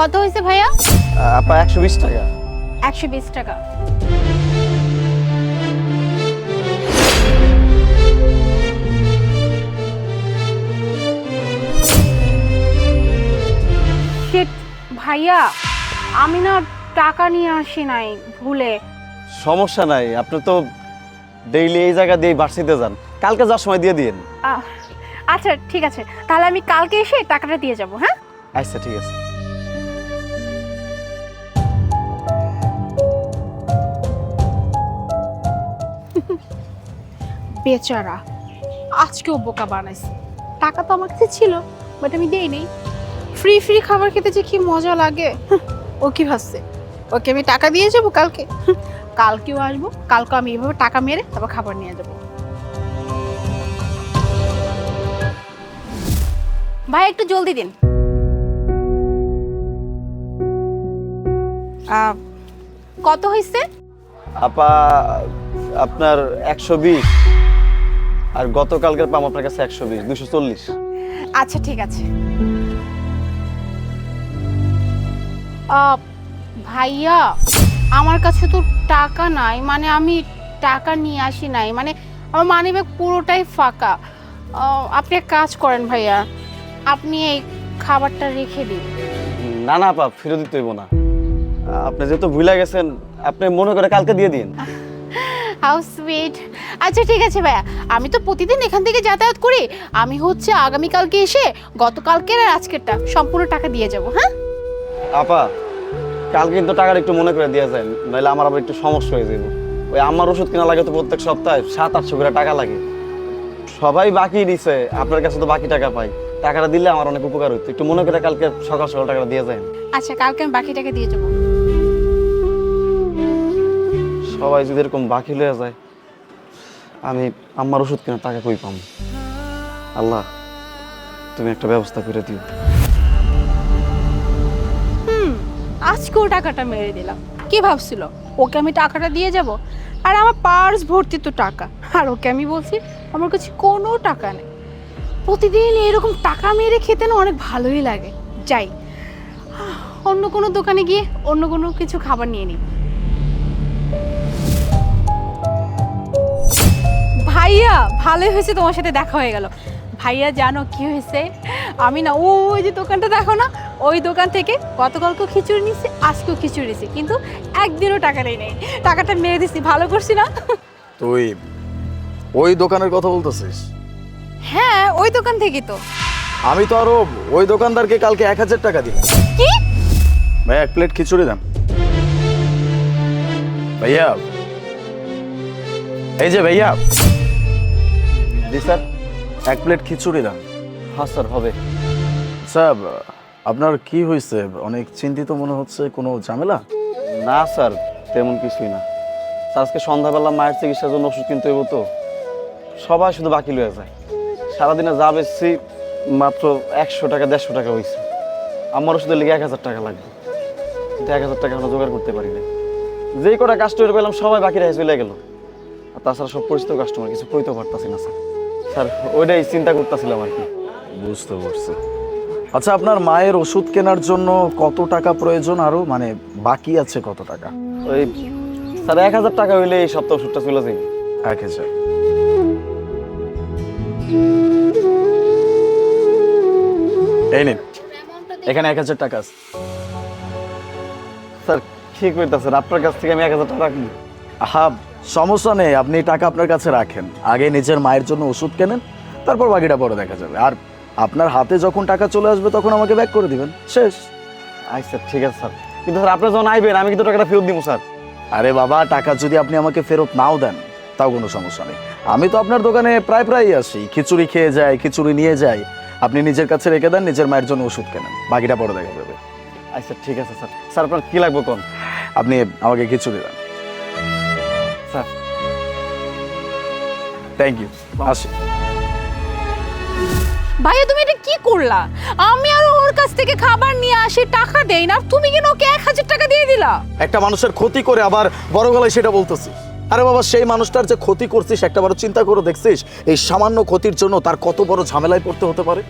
কত হয়েছে ভাইয়া? আপা একশো বিশ টাকা। একশো বিশ টাকা। Shit, ভাইয়া আমি না টাকা নিয়ে আসি নাই ভুলে। সমস্যা নাই আপনি তো ডেইলি এই জায়গা দিয়ে বার্ষিতে যান। কালকে যাওয়ার সময় দিয়ে দিন আহ, আচ্ছা ঠিক আছে। তাহলে আমি কালকে এসে টাকাটা দিয়ে যাব হ্যাঁ? আচ্ছা ঠিক আছে। বেচারা। আজকেও বোকা বানাইছে। টাকা তো আমার কাছে ছিল বাট আমি দেই নেই ফ্রি ফ্রি খাবার খেতে যে কি মজা লাগে। ও কি ভাবছে? ওকে আমি টাকা দিয়ে যাব কালকে? কালকেও আসব কালকে আমি এভাবে টাকা মেরে তারপর খাবার নিয়ে যাব। ভাই একটু জলদি দিন। কত হয়েছে আপা আপনার একশো বিশ। আর গতকালকের পাম আপনার কাছে একশো বিশ দুশো চল্লিশ। আচ্ছা ঠিক আছে। আহ, ভাইয়া আমার কাছে তো টাকা নাই মানে আমি টাকা নিয়ে আসি নাই মানে আমার মানিব্যাগ পুরোটাই ফাঁকা। আহ, আপনি এক কাজ করেন ভাইয়া আপনি এই খাবারটা রেখে দিন। না না আপা ফেরত দিতে হইব না। আপনি যেহেতু ভুলে গেছেন আপনি মনে করে কালকে দিয়ে দিন। হাউ সুইট আচ্ছা ঠিক আছে ভাইয়া। আমি তো প্রতিদিন এখান থেকে যাতায়াত করি। আমি হচ্ছে আগামীকালকে এসে গতকালকের আর আজকেরটা সম্পূর্ণ টাকা দিয়ে যাব হ্যাঁ? আপা কালকে কিন্তু টাকাটা একটু মনে করে দিয়ে যায় নাহলে আমার আবার একটু সমস্যা হয়ে যাবে ওই আমার ওষুধ কেনা লাগে তো প্রত্যেক সপ্তাহে সাত আটশো করে টাকা লাগে। সবাই বাকি দিছে আপনার কাছে তো বাকি টাকা পাই। টাকাটা দিলে আমার অনেক উপকার হইতো। একটু মনে করে কালকে সকাল সকাল টাকাটা দিয়ে যায় আচ্ছা কালকে আমি বাকি টাকা দিয়ে যাব। সবাই যদি এরকম বাকি লয়ে যায়, আমি আমার ওষুধ কেনার টাকা কই পাম? আল্লাহ, তুমি একটা ব্যবস্থা করে দিও। আজকেও টাকাটা মেরে দিলাম। কি ভাবছিল? ওকে আমি টাকাটা দিয়ে যাব? আর আমার পার্স ভর্তি তো টাকা। আর ওকে আমি বলছি, আমার কাছে কোনো টাকা নেই। প্রতিদিন এরকম টাকা মেরে খেতে না অনেক ভালোই লাগে। যাই অন্য কোনো দোকানে গিয়ে অন্য কোনো কিছু খাবার নিয়ে নিই। ভাইয়া ভালোই হয়েছে তোমার সাথে দেখা হয়ে গেল। ভাইয়া জানো কি হয়েছে? আমি না ও ওই যে দোকানটা দেখো না ওই দোকান থেকে গতকালকেও খিচুড়ি নিছি আজকেও খিচুড়ি নিছি কিন্তু একদিনও টাকা নেই নেই। টাকাটা মেরে দিছি ভালো করছি না? তুই ওই দোকানের কথা বলতেছিস? হ্যাঁ ওই দোকান থেকে তো। আমি তো আরও ওই দোকানদারকে কালকে এক হাজার টাকা দিলাম। কি? ভাই এক প্লেট খিচুড়ি দেন। ভাইয়া। এই যে ভাইয়া। জি স্যার। এক প্লেট খিচুড়ি দেন। হ্যাঁ স্যার হবে। স্যার আপনার কি হয়েছে অনেক চিন্তিত মনে হচ্ছে কোনো ঝামেলা? না স্যার তেমন কিছুই না। স্যার আজকে সন্ধ্যাবেলা মায়ের চিকিৎসার জন্য ওষুধ কিনতে হইব তো। সবাই শুধু বাকি লয়ে যায়। সারাদিনে যা বেশি মাত্র একশো টাকা দেড়শো টাকা হয়েছে আমার ওষুধের লেগে এক হাজার টাকা লাগবে। কিন্তু এক হাজার টাকা আমরা জোগাড় করতে পারি না যেই কটা কাস্টমার পেলাম সবাই বাকি রেখে চলে গেল। আর তাছাড়া সব পরিচিত কাস্টমার কিছু কইতে পারতাছি না স্যার। স্যার ওইটাই চিন্তা করতেছিলাম আর কি। বুঝতে পারছি। আচ্ছা আপনার মায়ের ওষুধ কেনার জন্য কত টাকা প্রয়োজন? আরও মানে বাকি আছে কত টাকা? ওই স্যার এক হাজার টাকা হইলে এই সপ্তাহ ওষুধটা চলে যাবে এক হাজার। এই নিন এখানে এক হাজার টাকা আছে। স্যার কি করতেছেন আপনার কাছ থেকে আমি এক হাজার টাকা রাখব। আহা সমস্যা নেই আপনি টাকা আপনার কাছে রাখেন। আগে নিজের মায়ের জন্য ওষুধ কেনেন তারপর বাকিটা পরে দেখা যাবে। আর আপনার হাতে যখন টাকা চলে আসবে তখন আমাকে ব্যাক করে দিবেন। শেষ। আচ্ছা ঠিক আছে স্যার। কিন্তু স্যার আপনি যখন আইবেন আমি কিন্তু টাকাটা ফেরত দিব স্যার। আরে বাবা টাকা যদি আপনি আমাকে ফেরত নাও দেন তাও কোনো সমস্যা নেই। আমি তো আপনার দোকানে প্রায় প্রায়ই আসি। খিচুড়ি খেয়ে যাই খিচুড়ি নিয়ে যাই। আপনি নিজের কাছে রেখে দেন নিজের মায়ের জন্য ওষুধ কেনেন। বাকিটা পরে দেখা যাবে। আচ্ছা ঠিক আছে স্যার। স্যার আপনার কি লাগবে কোন? আপনি আমাকে খিচুড়ি দেন। স্যার। থ্যাংক ইউ আসি। ভাইয়া তুমি এটা কি করলা? আমি আর ওর কাছ থেকে খাবার নিয়ে আসি টাকা দেই না আর তুমি কেন ওকে এক হাজার টাকা দিয়ে দিলা? একটা মানুষের ক্ষতি করে আবার বড় গলায় সেটা বলতেছিস। আরে বাবা সেই মানুষটার যে ক্ষতি করছিস একটা বড় চিন্তা করে দেখছিস এই সামান্য ক্ষতির জন্য তার কত বড় ঝামেলায় পড়তে হতে পারে?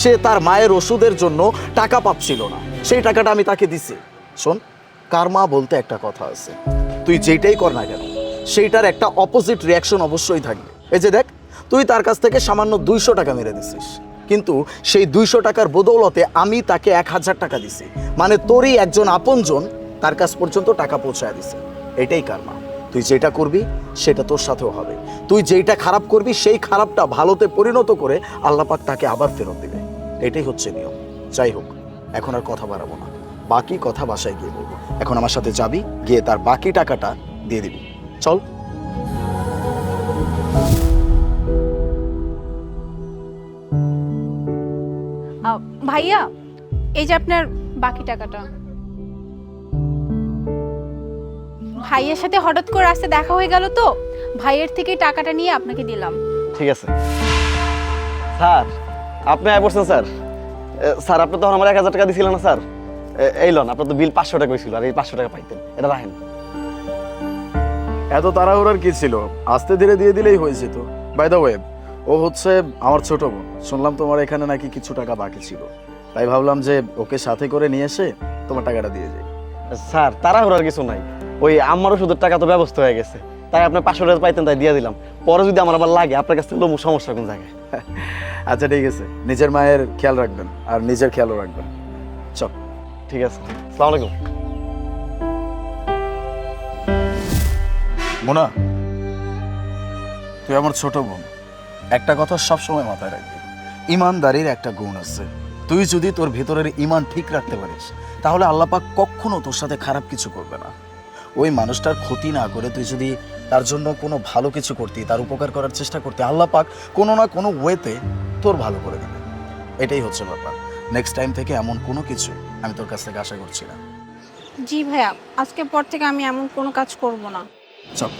সে তার মায়ের ওষুধের জন্য টাকা পাচ্ছিল না। সেই টাকাটা আমি তাকে দিছি। শোন কার্মা বলতে একটা কথা আছে। তুই যেটাই কর না কেন সেইটার একটা অপোজিট রিয়াকশন অবশ্যই থাকবে। এই যে দেখ, তুই তার কাছ থেকে সামান্য দুইশো টাকা মেরে দিছিস। কিন্তু সেই দুইশো টাকার বদৌলতে আমি তাকে এক হাজার টাকা দিছি। মানে তোরই একজন আপনজন তার কাছ পর্যন্ত টাকা পৌঁছায় দিছে। এটাই কার্মা তুই যেটা করবি, সেটা তোর সাথেও হবে। তুই যেইটা খারাপ করবি, সেই খারাপটা ভালোতে পরিণত করে আল্লাপাক তাকে আবার ফেরত দিবে। এটাই হচ্ছে নিয়ম। যাই হোক, এখন আর কথা বাড়াবো না। বাকি কথা বাসায় গিয়ে বলব। এখন আমার সাথে যাবি, গিয়ে তার বাকি টাকাটা দিয়ে দিবি। চল। ভাইয়া এই যে আপনার বাকি টাকাটা। ভাইয়ের সাথে হঠাৎ করে আসতে দেখা হয়ে গেল তো ভাইয়ের থেকে টাকাটা নিয়ে আপনাকে দিলাম। ঠিক আছে। স্যার আপনি আয় পড়ছেন স্যার। স্যার আপনি তখন আমার এক হাজার টাকা দিয়েছিলেন না স্যার। এই লন আপনার তো বিল পাঁচশো টাকা হয়েছিল আর এই পাঁচশো টাকা পাইতেন। এটা রাখেন। এত তাড়াহুড়ার কি ছিল? আস্তে ধীরে দিয়ে দিলেই হয়েছে তো বাই দ্য ওয়ে ও হচ্ছে আমার ছোট বোন। শুনলাম তোমার এখানে নাকি কিছু টাকা বাকি ছিল। তাই ভাবলাম যে ওকে সাথে করে নিয়ে এসে তোমার টাকাটা দিয়ে যাই। স্যার তাড়াহুড়ার কিছু নাই। ওই আমারও ওষুধের টাকা তো ব্যবস্থা হয়ে গেছে। তাই আপনার পাঁচশো টাকা পাইতেন তাই দিয়ে দিলাম। পরে যদি আমার আবার লাগে আপনার কাছ থেকে লোমু সমস্যা কোন জায়গায়? আচ্ছা ঠিক আছে। নিজের মায়ের খেয়াল রাখবেন আর নিজের খেয়ালও রাখবেন। চল। ঠিক আছে সালাম আলাইকুম। মোনা, তুই আমার ছোট বোন। একটা কথা সবসময় মাথায় রাখবি। ইমানদারির একটা গুণ আছে। তুই যদি তোর ভেতরের ইমান ঠিক রাখতে পারিস, তাহলে আল্লাপাক কখনো তোর সাথে খারাপ কিছু করবে না। ওই মানুষটার ক্ষতি না করে তুই যদি তার জন্য কোনো ভালো কিছু করতি, তার উপকার করার চেষ্টা করতে আল্লাপাক কোনো না কোনো ওয়েতে তোর ভালো করে দেবে। এটাই হচ্ছে ব্যাপার। নেক্সট টাইম থেকে এমন কোনো কিছু আমি তোর কাছ থেকে আশা করছি না। জি ভাইয়া আজকে পর থেকে আমি এমন কোনো কাজ করব না। 走。